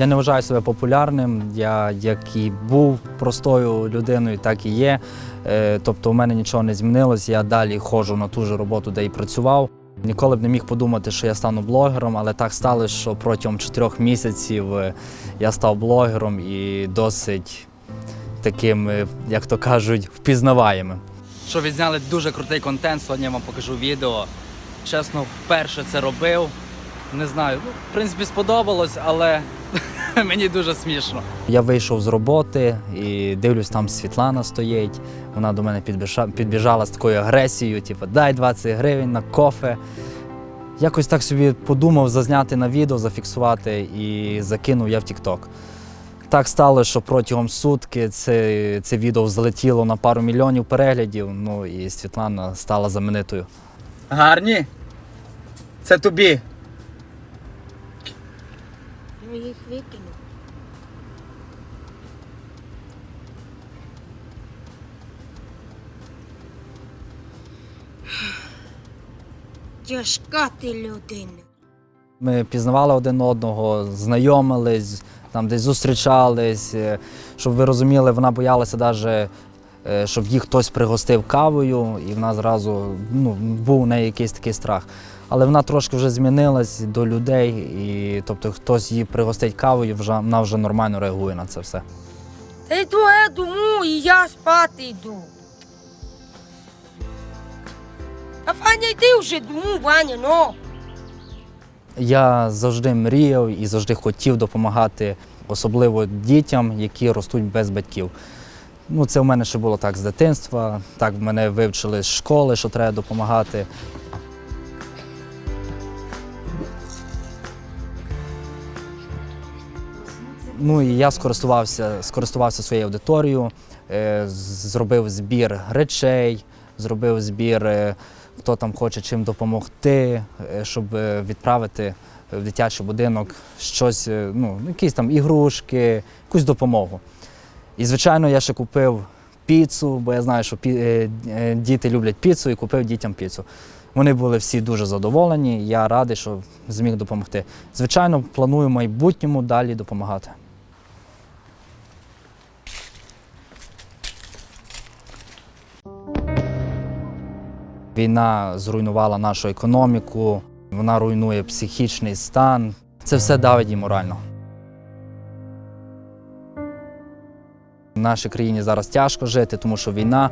Я не вважаю себе популярним. Я як і був простою людиною, так і є. Е, Тобто, у мене нічого не змінилось. Я далі ходжу на ту ж роботу, де і працював. Ніколи б не міг подумати, що я стану блогером, але так сталося, що протягом чотирьох місяців е, я став блогером і досить таким, е, як то кажуть, впізнаваємим. Що відзняли дуже крутий контент, сьогодні я вам покажу відео. Чесно, вперше це робив. Не знаю, ну, в принципі, сподобалось, але мені дуже смішно. Я вийшов з роботи і дивлюсь, там Світлана стоїть. Вона до мене підбіжа- підбіжала з такою агресією, типу, дай 20 гривень на кофе. Якось так собі подумав зазняти на відео, зафіксувати і закинув я в TikTok. Так сталося, що протягом сутки це, це відео залетіло на пару мільйонів переглядів. Ну і Світлана стала знаменитою. Гарні? Це тобі. Їх викину. Тяжка ти людина. Ми пізнавали один одного, знайомились, там десь зустрічались. е, Щоб ви розуміли, вона боялася навіть, щоб їх хтось пригостив кавою, і вона зразу ну, був у неї якийсь такий страх. Але вона трошки вже змінилась до людей, і тобто хтось її пригостить кавою, вже, вона вже нормально реагує на це все. Та йду я дому і я спати йду. А Ваня, йди вже дому, Ваня, ну. Я завжди мріяв і завжди хотів допомагати, особливо дітям, які ростуть без батьків. Ну, це в мене ще було так з дитинства. Так мене вивчили з школи, що треба допомагати. Ну і я скористувався, скористувався своєю аудиторією, е, зробив збір речей, зробив збір, е, хто там хоче чим допомогти, е, щоб відправити в дитячий будинок щось, ну, якісь там ігрушки, якусь допомогу. І, звичайно, я ще купив піцу, бо я знаю, що е, е, діти люблять піцу, і купив дітям піцу. Вони були всі дуже задоволені. Я радий, що зміг допомогти. Звичайно, планую в майбутньому далі допомагати. Війна зруйнувала нашу економіку, вона руйнує психічний стан. Це все давить і морально. Нашій країні зараз тяжко жити, тому що війна.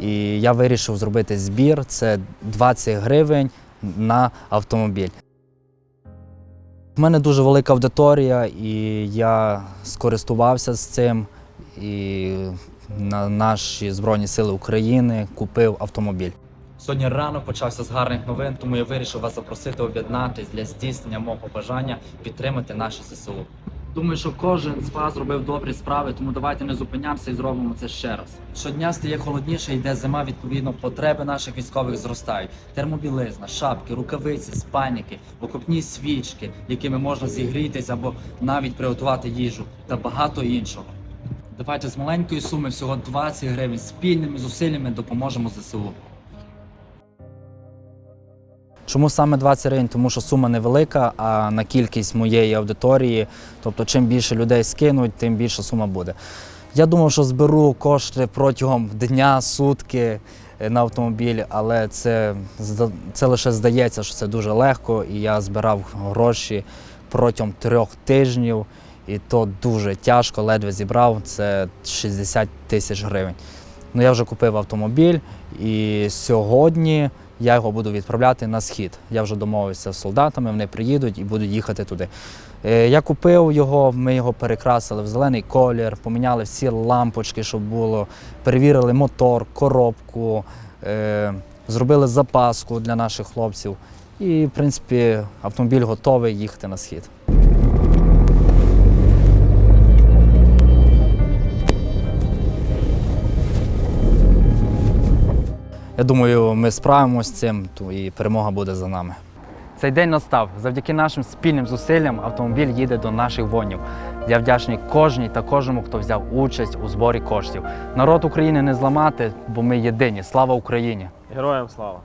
І я вирішив зробити збір. Це 20 гривень на автомобіль. У мене дуже велика аудиторія, і я скористувався з цим. І на наші Збройні Сили України купив автомобіль. Сьогодні ранок почався з гарних новин, тому я вирішив вас запросити об'єднатись для здійснення мого бажання підтримати наші ЗСУ. Думаю, що кожен з вас зробив добрі справи, тому давайте не зупинямося і зробимо це ще раз. Щодня стає холодніше, йде зима. Відповідно, потреби наших військових зростають. Термобілизна, шапки, рукавиці, спальники, окопні свічки, якими можна зігрітись або навіть приготувати їжу та багато іншого. Давайте з маленької суми всього 20 гривень спільними зусиллями допоможемо ЗСУ. Чому саме 20 гривень? Тому що сума невелика, а на кількість моєї аудиторії, тобто чим більше людей скинуть, тим більша сума буде. Я думав, що зберу кошти протягом дня, сутки е, на автомобіль, але це, це лише здається, що це дуже легко, і я збирав гроші протягом трьох тижнів, і то дуже тяжко, ледве зібрав. Це 60 тисяч гривень. Ну, я вже купив автомобіль, і сьогодні я його буду відправляти на схід. Я вже домовився з солдатами, вони приїдуть і будуть їхати туди. Е, Я купив його, ми його перекрасили в зелений колір, поміняли всі лампочки, щоб було, перевірили мотор, коробку, е, зробили запаску для наших хлопців. І, в принципі, автомобіль готовий їхати на схід. Я думаю, ми справимося з цим, то і перемога буде за нами. Цей день настав. Завдяки нашим спільним зусиллям автомобіль їде до наших воїнів. Я вдячний кожній та кожному, хто взяв участь у зборі коштів. Народ України не зламати, бо ми єдині. Слава Україні! Героям слава!